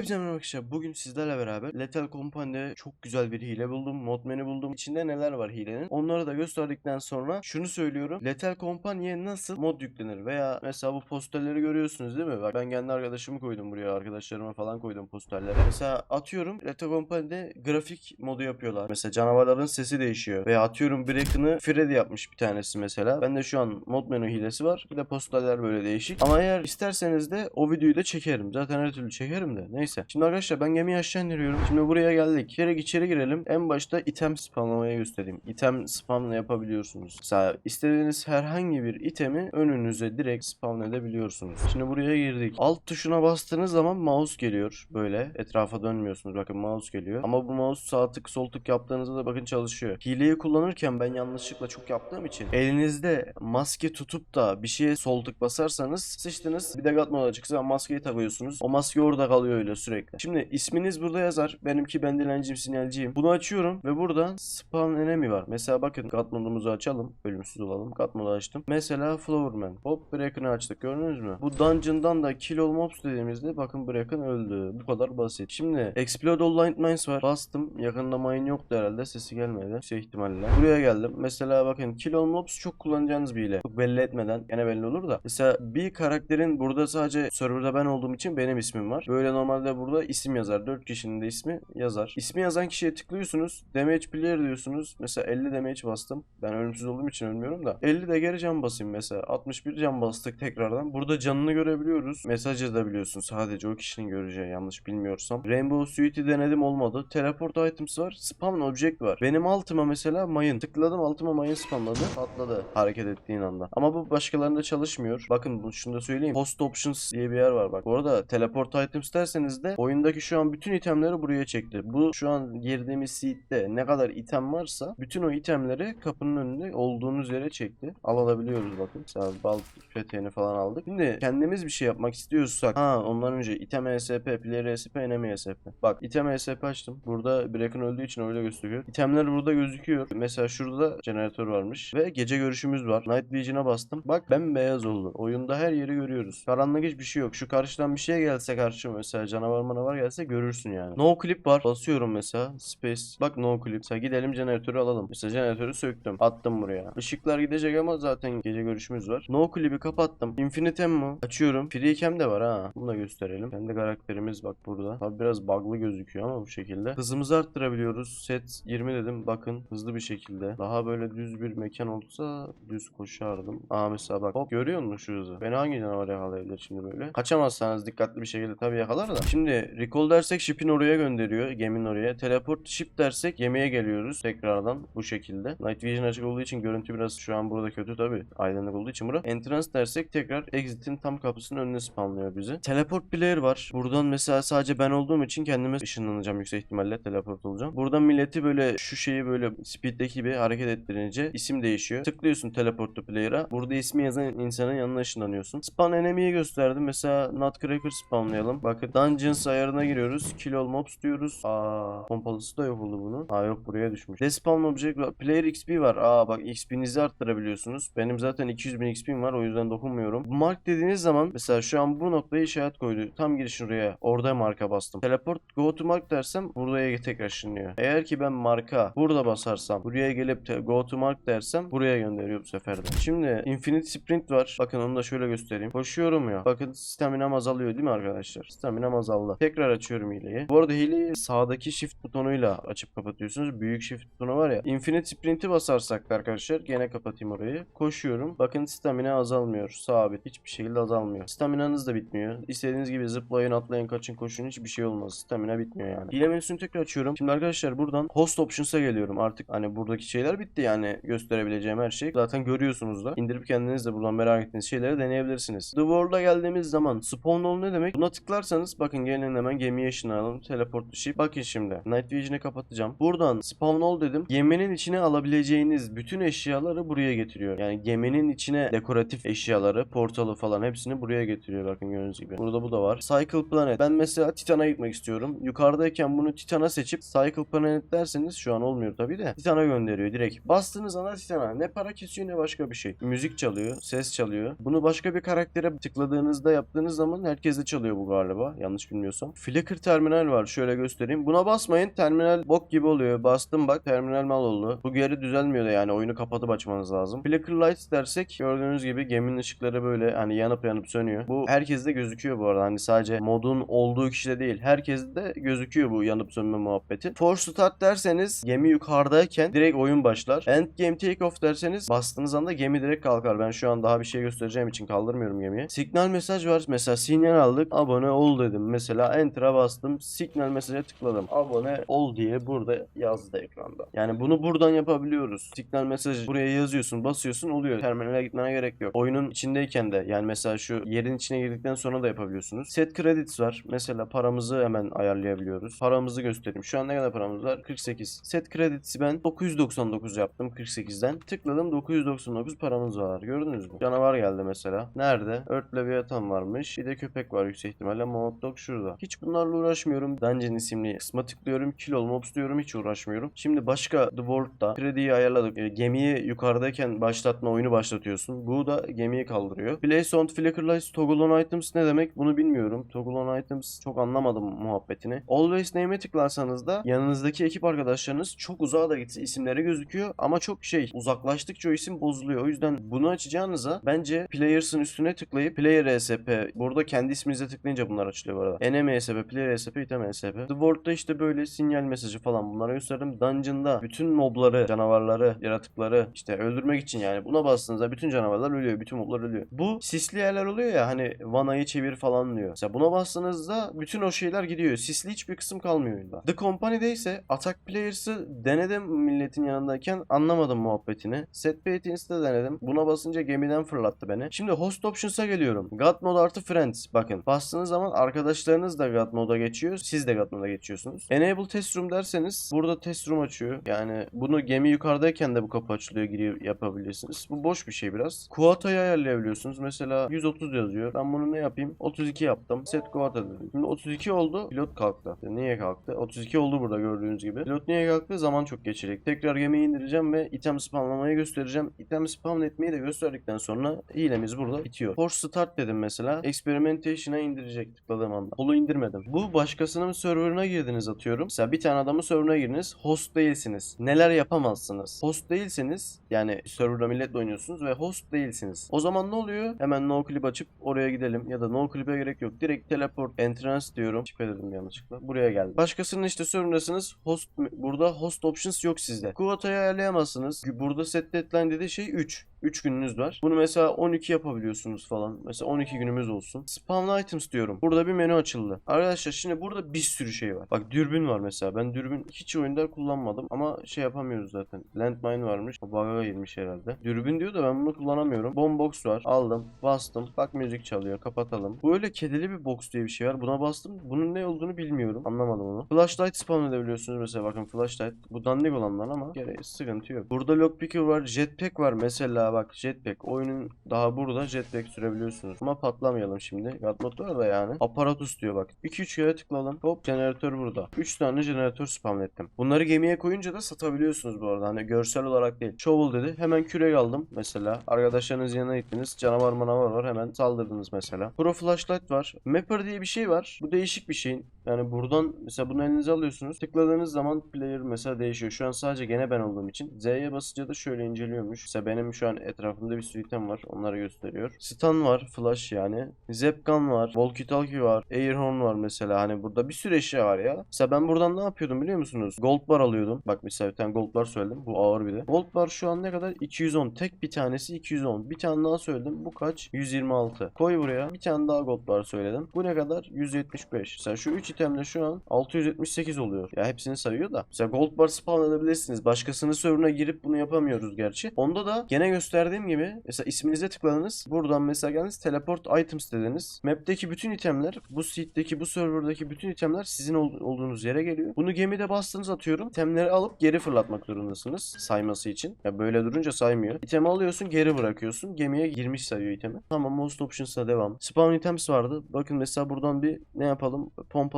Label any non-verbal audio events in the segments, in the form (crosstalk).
Hepsi merhaba arkadaşlar. Bugün sizlerle beraber Lethal Company'de çok güzel bir hile buldum. Modman'i buldum. İçinde neler var hilenin. Onları da gösterdikten sonra şunu söylüyorum. Lethal Company'ye nasıl mod yüklenir? Veya mesela bu posterleri görüyorsunuz değil mi? Bak ben kendi arkadaşımı koydum buraya. Arkadaşlarıma falan koydum posterleri. Mesela atıyorum Lethal Company'de grafik modu yapıyorlar. Mesela canavarların sesi değişiyor. Veya atıyorum Braken'ı Freddy yapmış bir tanesi mesela. Ben de şu an mod menü hilesi var. Bir de posterler böyle değişik. Ama eğer isterseniz de o videoyu da çekerim. Zaten her türlü çekerim de. Neyse. Şimdi arkadaşlar ben gemiyi aşağı indiriyorum. Şimdi buraya geldik. Direkt içeri girelim. En başta item spamlamaya göstereyim. İtem spamla yapabiliyorsunuz. Mesela istediğiniz herhangi bir itemi önünüze direkt spam edebiliyorsunuz. Şimdi buraya girdik. Alt tuşuna bastığınız zaman mouse geliyor. Böyle etrafa dönmüyorsunuz. Bakın mouse geliyor. Ama bu mouse sağ tık sol tık yaptığınızda da bakın çalışıyor. Hileyi kullanırken ben yanlışlıkla çok yaptığım için elinizde maske tutup da bir şeye sol tık basarsanız sıçtınız. Bir de gat moda çıksa maskeyi takıyorsunuz. O maske orada kalıyor öyle sürekli. Şimdi isminiz burada yazar. Benimki ben dilenciyim sinyalciyim. Bunu açıyorum ve buradan spawn enemy var. Mesela bakın gat modumuzu açalım. Ölümsüz olalım. Gat modu açtım. Mesela Flowerman. Hop Braken'ı açtık. Gördünüz mü? Bu dungeon'dan da kill mobs dediğimizde bakın Braken öldü. Bu kadar basit. Şimdi Explode all landmines var. Bastım. Yakında mine yoktu herhalde. Sesi gelmedi. Yüksek ihtimalle. Buraya geldim. Mesela bakın kill mobs çok kullanacağınız bir hile. Çok belli etmeden. Gene belli olur da. Mesela bir karakterin burada sadece serverda ben olduğum için benim ismim var. Böyle normalde burada isim yazar. 4 kişinin de ismi yazar. İsmi yazan kişiye tıklıyorsunuz. Damage player diyorsunuz. Mesela 50 damage bastım. Ben ölümsüz olduğum için ölmüyorum da. 50 de geri can basayım mesela. 61 can bastık tekrardan. Burada canını görebiliyoruz. Mesaj yazabiliyorsun. Sadece o kişinin göreceği yanlış bilmiyorsam. Rainbow Suite'i denedim olmadı. Teleport items var. Spawn object var. Benim altıma mesela mayın. Tıkladım altıma mayın spamladı. Patladı hareket ettiğin anda. Ama bu başkalarında çalışmıyor. Bakın şunu da söyleyeyim. Post options diye bir yer var bak. Bu arada teleport items derseniz de oyundaki şu an bütün itemleri buraya çekti. Bu şu an girdiğimiz seed'de ne kadar item varsa bütün o itemleri kapının önünde olduğunuz yere çekti. Al alabiliyoruz bakın. Mesela bal peteğini falan aldık. Şimdi kendimiz bir şey yapmak istiyorsak ha ondan önce item ESP, player ESP, enemy ESP. Bak item ESP açtım. Burada Braken öldüğü için öyle gösteriyor. İtemler burada gözüküyor. Mesela şurada jeneratör varmış ve gece görüşümüz var. Night Vision'a bastım. Bak bembeyaz oldu. Oyunda her yeri görüyoruz. Karanlık hiçbir şey yok. Şu karşıdan bir şey gelse karşıma mesela canavar manavar gelse görürsün yani. No clip var. Basıyorum mesela. Space. Bak no clip. Mesela gidelim jeneratörü alalım. Mesela jeneratörü söktüm. Attım buraya. Işıklar gidecek ama zaten gece görüşümüz var. No clip'i kapattım. Infinite Ammo açıyorum. Free cam de var ha. Bunu da gösterelim. Kendi karakterimiz bak burada. Tabi biraz bug'lı gözüküyor ama bu şekilde. Hızımızı arttırabiliyoruz. Set 20 dedim. Bakın hızlı bir şekilde. Daha böyle düz bir mekan olsa düz koşardım. Aa mesela bak. Hop görüyor musun şu hızı? Beni hangi canavar yakalayabilir şimdi böyle? Kaçamazsanız dikkatli bir şekilde tabii yakalar da. Şimdi recall dersek ship'in oraya gönderiyor. Geminin oraya. Teleport ship dersek gemiye geliyoruz. Tekrardan bu şekilde. Night Vision açık olduğu için görüntü biraz şu an burada kötü tabii. Aydınlık olduğu için bura. Entrance dersek tekrar exit'in tam kapısının önüne spamlıyor bizi. Teleport player var. Buradan mesela sadece ben olduğum için kendime ışınlanacağım yüksek ihtimalle teleport olacağım. Buradan milleti böyle şu şeyi böyle speed'deki gibi hareket ettirince isim değişiyor. Tıklıyorsun teleport player'a. Burada ismi yazan insanın yanına ışınlanıyorsun. Spawn enemy'yi gösterdim. Mesela Nutcracker spawnlayalım. Bakın Dungeons ayarına giriyoruz. Kill all mobs diyoruz. Aa, pompalısı da yok oldu bunun. Aa yok buraya düşmüş. Despawn object var. Player XP var. Aa bak XP'nizi arttırabiliyorsunuz. Benim zaten 200 bin XP'm var. O yüzden dokunmuyorum. Mark dediğiniz zaman mesela şu an bu noktayı işaret koydu. Tam girişin oraya. Orada marka bastım. Teleport go to mark dersem buraya tekrar ışınlıyor. Eğer ki ben marka burada basarsam buraya gelip go to mark dersem buraya gönderiyor bu sefer de. Şimdi infinite sprint var. Bakın onu da şöyle göstereyim. Koşuyorum ya. Bakın staminam azalıyor değil mi arkadaşlar? Staminam azaldı. Tekrar açıyorum hileyi. Bu arada hileyi sağdaki shift butonuyla açıp kapatıyorsunuz. Büyük shift butonu var ya. Infinite sprint'i basarsak da arkadaşlar gene kapatayım orayı. Koşuyorum. Bakın stamina azalmıyor. Sabit. Hiçbir şekilde azalmıyor. Staminanız da bitmiyor. İstediğiniz gibi zıplayın, atlayın, kaçın, koşun. Hiçbir şey olmaz. Stamina bitmiyor yani. Hile menüsünü tekrar açıyorum. Şimdi arkadaşlar buradan host options'a geliyorum. Artık hani buradaki şeyler bitti yani gösterebileceğim her şey. Zaten görüyorsunuz da. İndirip kendiniz de buradan merak ettiğiniz şeyleri deneyebilirsiniz. The World'a geldiğimiz zaman spawn all ne demek? Buna tıklarsanız bakın gelin hemen gemiye ışınlanalım. Teleport ship. Bakın şimdi. Night Vision'ı kapatacağım. Buradan spawn all dedim. Geminin içine alabileceğiniz bütün eşyaları buraya getiriyor. Yani geminin içine dekoratif eşyaları, portalı falan hepsini buraya getiriyor bakın gördüğünüz gibi. Burada bu da var. Cycle Planet. Ben mesela Titan'a gitmek istiyorum. Yukarıdayken bunu Titan'a seçip Cycle Planet derseniz şu an olmuyor tabii de. Titan'a gönderiyor direkt. Bastığınız anda Titan'a. Ne para kesiyor ne başka bir şey. Müzik çalıyor, ses çalıyor. Bunu başka bir karaktere tıkladığınızda yaptığınız zaman herkes de çalıyor bu galiba. Yanlış bilmiyorsam. Flickr terminal var. Şöyle göstereyim. Buna basmayın. Terminal bok gibi oluyor. Bastım bak terminal mal oldu. Bu geri düzelmiyor da yani oyunu kapatıp açmanız lazım. Flickr lights dersek gördüğünüz gibi geminin ışıkları böyle hani yanıp yanıp sönüyor. Bu herkeste gözüküyor bu arada. Hani sadece modun olduğu kişide değil. Herkeste gözüküyor bu yanıp sönme muhabbeti. Force start derseniz gemi yukarıdayken direkt oyun başlar. End game take off derseniz bastığınız anda gemi direkt kalkar. Ben şu an daha bir şey göstereceğim için kaldırmıyorum gemiyi. Signal mesaj var. Mesela sinyal aldık. Abone ol dedim. Mesela enter'a bastım. Signal mesaja tıkladım. Abone ol diye burada yazdı ekranda. Yani bunu buradan yapabiliyoruz. Signal mesajı buraya yazıyorsun, basıyorsun oluyor. Terminale gitmene gerek yok. Oyunun içindeyken de yani mesela şu yerin içine girdikten sonra da yapabiliyorsunuz. Set credits var. Mesela paramızı hemen ayarlayabiliyoruz. Paramızı göstereyim. Şu an ne kadar paramız var? 48. Set credits'i ben 999 yaptım 48'den. Tıkladım 999 paramız var. Gördünüz mü? Canavar geldi mesela. Nerede? Earth Leviathan varmış. Bir de köpek var yüksek ihtimalle. Mod Dog şurada. Hiç bunlarla uğraşmıyorum. Dungeon isimli kısma tıklıyorum. Kill Mobs diyorum. Hiç uğraşmıyorum. Şimdi başka The World'da krediyi ayarladık. E, gemiyi yukarıdayken başlatma oyunu başlatıyorsun. Bu da gemiyi kaldırıyor. Place on Flickr Lights Toggle on Items ne demek? Bunu bilmiyorum. Toggle on Items çok anlamadım muhabbetini. Always Name'e tıklarsanız da yanınızdaki ekip arkadaşlarınız çok uzağa da gitse isimleri gözüküyor ama çok şey uzaklaştıkça o isim bozuluyor. O yüzden bunu açacağınıza bence Players'ın üstüne tıklayıp Player ESP burada kendi isminize tıklayınca bunlar açılıyor bu arada. NM ESP, Player ESP, Item. The World'da işte böyle sinyal mesajı falan bunları gösterdim. Dungeon'da bütün mobları, canavarları, yaratıkları işte öldürmek için yani buna bastığınızda bütün canavarlar ölüyor, bütün moblar ölüyor. Bu sisli yerler oluyor ya hani vanayı çevir falan diyor. Mesela buna bastığınızda bütün o şeyler gidiyor. Sisli hiçbir kısım kalmıyor oyunda. The Company'de ise Attack Players'ı denedim milletin yanındayken anlamadım muhabbetini. Set Patience'de denedim. Buna basınca gemiden fırlattı beni. Şimdi Host Options'a geliyorum. God Mode artı Friends. Bakın bastığınız zaman arkadaşlarınız da God Mode'a geçiyor. Siz de God Mode'a geçiyorsunuz. Enable Test Room derseniz burada Test Room açıyor. Yani bunu gemi yukarıdayken de bu kapı açılıyor giriyor yapabilirsiniz. Bu boş bir şey biraz. Quota'yı ayarlayabiliyorsunuz. Mesela 130 yazıyor. Ben bunu ne yapayım? 32 yaptım. Set Quota dedim. Şimdi 32 oldu. Pilot kalktı. Niye kalktı? 32 oldu burada gördüğünüz gibi. Pilot niye kalktı? Zaman çok geçecek. Tekrar gemiyi indireceğim ve item spamlamayı göstereceğim. İtem spam etmeyi de gösterdikten sonra hilemiz burada bitiyor. Force Start dedim mesela. Experimentation'a indirecek tıkladığım anda. Holo indirmedim. Bu başkasının serverına girdiniz atıyorum. Mesela bir tane adamın serverına girdiniz. Host değilsiniz. Neler yapamazsınız? Host değilseniz yani serverda milletle oynuyorsunuz ve host değilsiniz. O zaman ne oluyor? Hemen no clip açıp oraya gidelim. Ya da no clip'e gerek yok. Direkt teleport entrance diyorum. Şifre yanlışlıkla. Buraya geldim. Başkasının işte serverındasınız. Host burada host options yok sizde. Quota'yı ayarlayamazsınız. Burada set deadline dediği şey 3. 3 gününüz var. Bunu mesela 12 yapabiliyorsunuz falan. Mesela 12 günümüz olsun. Spawn items diyorum. Burada bir menü açıldı. Arkadaşlar şimdi burada bir sürü şey var. Bak dürbün var mesela. Ben dürbün hiç oyunda kullanmadım ama şey yapamıyoruz zaten. Landmine varmış. O bug'a girmiş herhalde. Dürbün diyor da ben bunu kullanamıyorum. Bombbox var. Aldım. Bastım. Bak müzik çalıyor. Kapatalım. Bu öyle kedili bir box diye bir şey var. Buna bastım. Bunun ne olduğunu bilmiyorum. Anlamadım onu. Flashlight spawn edebiliyorsunuz mesela. Bakın flashlight. Bu dandik olanlar ama gereği sıkıntı yok. Burada lockpicker var. Jetpack var mesela bak jetpack oyunun daha burada jetpack sürebiliyorsunuz. Ama patlamayalım şimdi. Gatmod var da yani. Aparatus diyor bak. 2-3 kere tıkladım. Hop jeneratör burada. 3 tane jeneratör spamlettim. Bunları gemiye koyunca da satabiliyorsunuz bu arada. Hani görsel olarak değil. Shovel dedi. Hemen kürek aldım mesela. Arkadaşlarınız yanına gittiniz. Canavar manavar var. Hemen saldırdınız mesela. Pro flashlight var. Mapper diye bir şey var. Bu değişik bir şeyin. Yani buradan mesela bunu elinize alıyorsunuz. Tıkladığınız zaman player mesela değişiyor. Şu an sadece gene ben olduğum için. Z'ye basınca da şöyle inceliyormuş. Mesela benim şu an etrafımda bir sürü item var. Onları gösteriyor. Stun var. Flash yani. Zepgun var. Walkie talkie var. Airhorn var mesela. Hani burada bir sürü eşya var ya. Mesela ben buradan ne yapıyordum biliyor musunuz? Gold bar alıyordum. Bak mesela bir tane gold bar söyledim. Bu ağır bir de. Gold bar şu an ne kadar? 210. Tek bir tanesi 210. Bir tane daha söyledim. Bu kaç? 126. Koy buraya. Bir tane daha gold bar söyledim. Bu ne kadar? 175. Mesela şu 3 itemle şu an 678 oluyor. Ya hepsini sayıyor da. Mesela gold bar spawn edebilirsiniz. Başkasının serverına girip bunu yapamıyoruz gerçi. Onda da gene gösterdiğim gibi mesela isminize tıkladınız. Buradan mesela geldiniz teleport items dediniz. Map'teki bütün itemler bu seed'deki bu serverdaki bütün itemler sizin ol- olduğunuz yere geliyor. Bunu gemide bastınız atıyorum. İtemleri alıp geri fırlatmak zorundasınız sayması için. Ya böyle durunca saymıyor. İtemi alıyorsun geri bırakıyorsun. Gemiye girmiş sayıyor itemi. Tamam most options'a devam. Spawn items vardı. Bakın mesela buradan bir ne yapalım?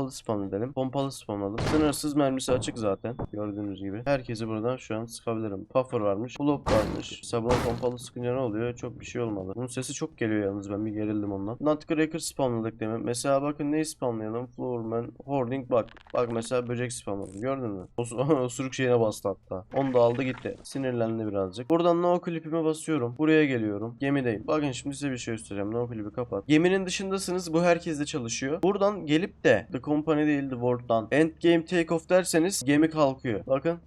Pompalı spawn edelim. Pompalı spamladım. Sınırsız mermisi açık zaten. Gördüğünüz gibi. Herkesi buradan şu an sıkabilirim. Puffer varmış. Block varmış. Sabun pompalı sıkınca ne oluyor? Çok bir şey olmadı. Bunun sesi çok geliyor yalnız ben bir gerildim ondan. Nutcracker spamladık demin. Mesela bakın neyi spamlayalım? Floorman, Hoarding bak. Bak mesela böcek spamladım. Gördün mü? (laughs) O osuruk şeyine bastı hatta. Onu da aldı gitti. Sinirlendi birazcık. Buradan no clip'ime basıyorum. Buraya geliyorum. Gemideyim. Bakın şimdi size bir şey göstereceğim. No clip'i kapat. Geminin dışındasınız. Bu herkeste çalışıyor. Buradan gelip de The Company değil The World'dan Endgame Take Off derseniz gemi kalkıyor. Bakın.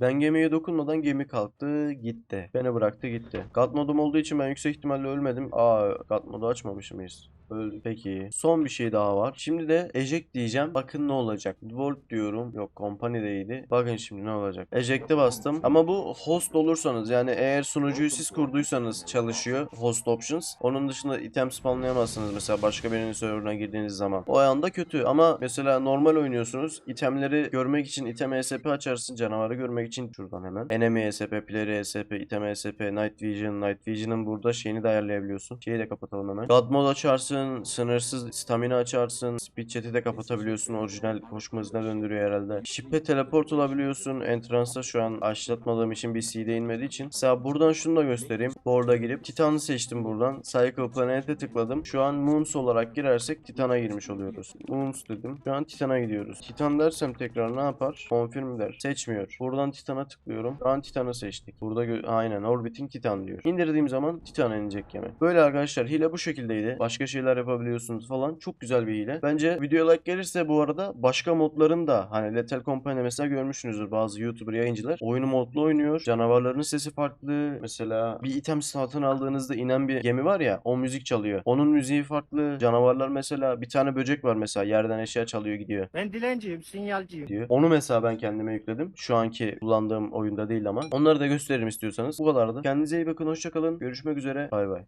Ben gemiye dokunmadan gemi kalktı gitti. Beni bıraktı gitti. God modum olduğu için ben yüksek ihtimalle ölmedim. Aa God modu açmamış mıyız? Öldü. Peki. Son bir şey daha var. Şimdi de eject diyeceğim. Bakın ne olacak. Volt diyorum. Yok company'deydi. Bakın şimdi ne olacak. Eject'e bastım. Ama bu host olursanız yani eğer sunucuyu siz kurduysanız çalışıyor. Host options. Onun dışında item spamlayamazsınız mesela başka birinin serverına girdiğiniz zaman. O anda kötü ama mesela normal oynuyorsunuz. İtemleri görmek için item ESP açarsın. Canavarı görmek için şuradan hemen. Enemy ESP, Player ESP, item ESP, Night Vision. Night Vision'ın burada şeyini de ayarlayabiliyorsun. Şeyi de kapatalım hemen. God mode açarsın. Sınırsız stamina açarsın. Speed chat'i de kapatabiliyorsun. Orijinal koşma hızına döndürüyor herhalde. Ship'e teleport olabiliyorsun. Entrance'da şu an açlatmadığım için bir CD inmediği için. Mesela buradan şunu da göstereyim. Board'a girip Titan'ı seçtim buradan. Cycle Planet'e tıkladım. Şu an Moons olarak girersek Titan'a girmiş oluyoruz. Moons dedim. Şu an Titan'a gidiyoruz. Titan dersem tekrar ne yapar? Confirm der. Seçmiyor. Buradan Titan'a tıklıyorum. Şu an Titan'ı seçtik. Burada aynen Orbiting Titan diyor. İndirdiğim zaman Titan'a inecek gemi. Böyle arkadaşlar hile bu şekildeydi. Başka şeyler yapabiliyorsunuz falan. Çok güzel bir hile. Bence video like gelirse bu arada başka modların da hani Lethal Company mesela görmüşsünüzdür bazı YouTuber yayıncılar. Oyunu modlu oynuyor. Canavarların sesi farklı. Mesela bir item satın aldığınızda inen bir gemi var ya o müzik çalıyor. Onun müziği farklı. Canavarlar mesela bir tane böcek var mesela yerden eşya çalıyor gidiyor Ben dilenciyim, sinyalciyim. diyor. Onu mesela ben kendime yükledim. Şu anki kullandığım oyunda değil ama. Onları da gösteririm istiyorsanız. Bu kadardı. Kendinize iyi bakın. Hoşçakalın. Görüşmek üzere. Bay bay.